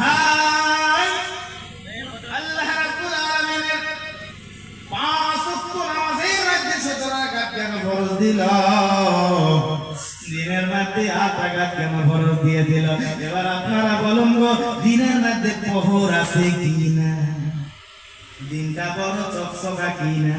ভাই আল্লাহ রাব্বুল আলামিনের পাঁচ ওয়াক্ত নামাজের মধ্যে সতেরো রাকাত কেন ফরজ দিল। দিনের মধ্যে আট রাকাত কেন ফরজ দিয়ে দিল? এবার আপনারা বলুন গো, দিনের মধ্যে প্রহর আছে কিনা? দিনটা বড় চকচকা কিনা?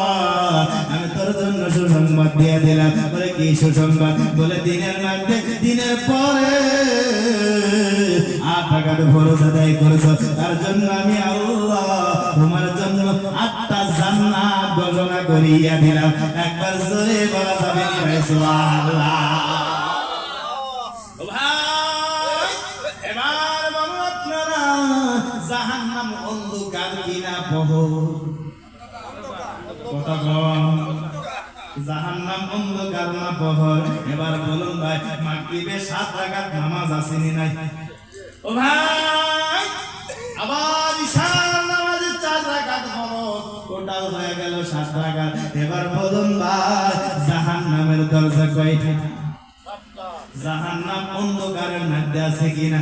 সুসংবাদ দিয়ে দিলাম। বলে কি সুসংবাদ? বলে দিনের মধ্যে, দিনের পরে আট টাকার ফরজ আদায় করেছ। তার জন্য আমি আল্লাহ তোমার জন্য আটটা জান্নাত ঘোষণা করিয়া দিলাম। একবার জোরে বলা যাবে সুবহানাল্লাহ। জাহান্নাম অন্ধকার কিনা প্রহর কথা জাহান্নাম অন্ধকার না প্রহর এবার বলুন ভাই, মাগরিবে সাত রাকাত নামাজ আসেনি নাই? ও ভাই, আবার ঈশার নামাজে চার হয়ে গেল সাত রাকাত। এবার বলুন ভাই, জাহান্নামের দরজা কয়টা? জাহান্নাম অন্ধকারের মধ্যে আছে কিনা?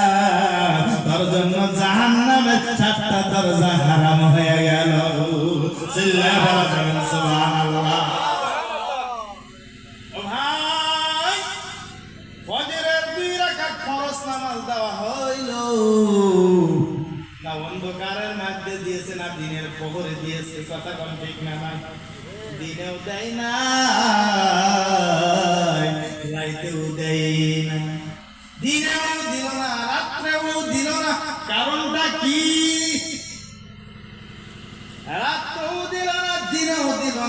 অন্ধকারের মধ্যে দিয়েছে না, দিনের প্রহরে দিয়েছে, কথা কোন ঠিক না নাই দিনেও দেয় না দেয় কারণটা কি?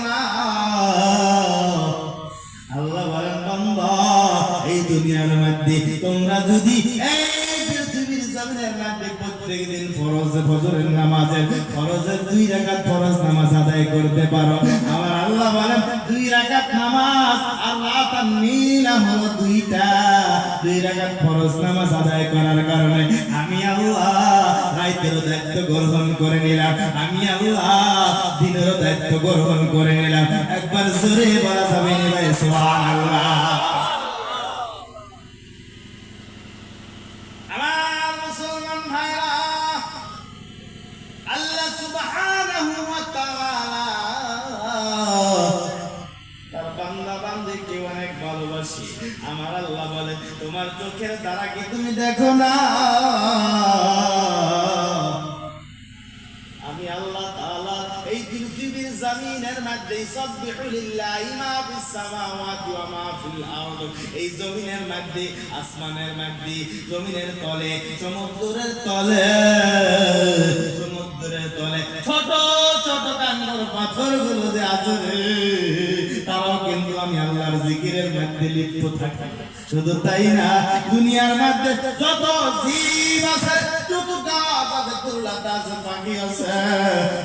না। আল্লাহ বলেন, বান্দা, এই দুনিয়ার মধ্যে তোমরা যদি এই মধ্যে প্রত্যেকদিন ফরজ ফজরের নামাজের ফরজের দুই রাকাত ফরজ নামাজ আদায় করতে পারো। আমার আল্লাহ বলেন, দুই রাকাত নামাজ রাত আর মিলা হলো দুইটা, দুই রাকাত ফরজ নামাজ আদায় করার কারণে আমি আল্লাহ রাইতেরও দায়িত্ব গ্রহণ করে নিলাম। আমি আল্লাহ দিনেরও দায়িত্ব গ্রহণ করে নিলাম। একবার জোরে বলা যাবে নি ভাই, সুবহানাল্লাহ। তোমার চোখের দ্বারা কি তুমি দেখো না? আমি আল্লাহ এই পৃথিবীর জমিনের মধ্যে সাব্বিহু মা ফিস সামাওয়াতি ওয়া মা ফিল আরদ। এই জমিনের মধ্যে, আসমানের মধ্যে, জমিনের তলে, সমুদ্রের তলে সমুদ্রের তলে ছোট ছোট কান্ডর পাথরগুলো যে আছে তারাও কিন্তু আমি আল্লাহর জিকিরের মধ্যে লিপ্ত থাকি। শুধু তাই না, দুনিয়ার মধ্যে যত জীব আছে যত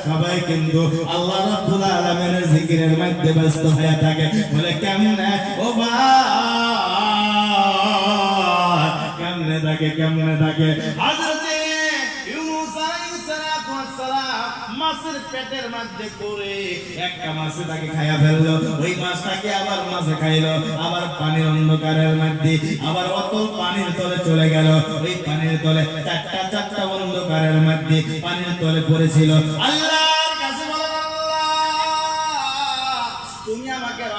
সবাই কিন্তু আল্লাহ রাব্বুল আলামিনের জিকিরের মধ্যে ব্যস্ত হয়ে থাকে। বলে, কেমন? ও কেমনে থাকে কেমনে থাকে হযরতে ইউনূস আলাইহিস সালাতু ওয়াস সালাম একটা মাছে তাকে খাইয়া ফেলল, ওই মাছটাকে আবার মাছে খাইলো, আবার পানির অন্ধকারের আবার অত পানির তলে চলে গেল। ওই পানির তলে চারটা অন্ধকারের তলে পড়েছিল। আল্লাহর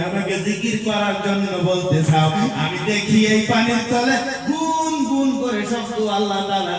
আমাকে জিকির করার জন্য বলতে চাও। আমি দেখি এই পানির তলে গুন গুন করে শব্দ আল্লাহ তাআলা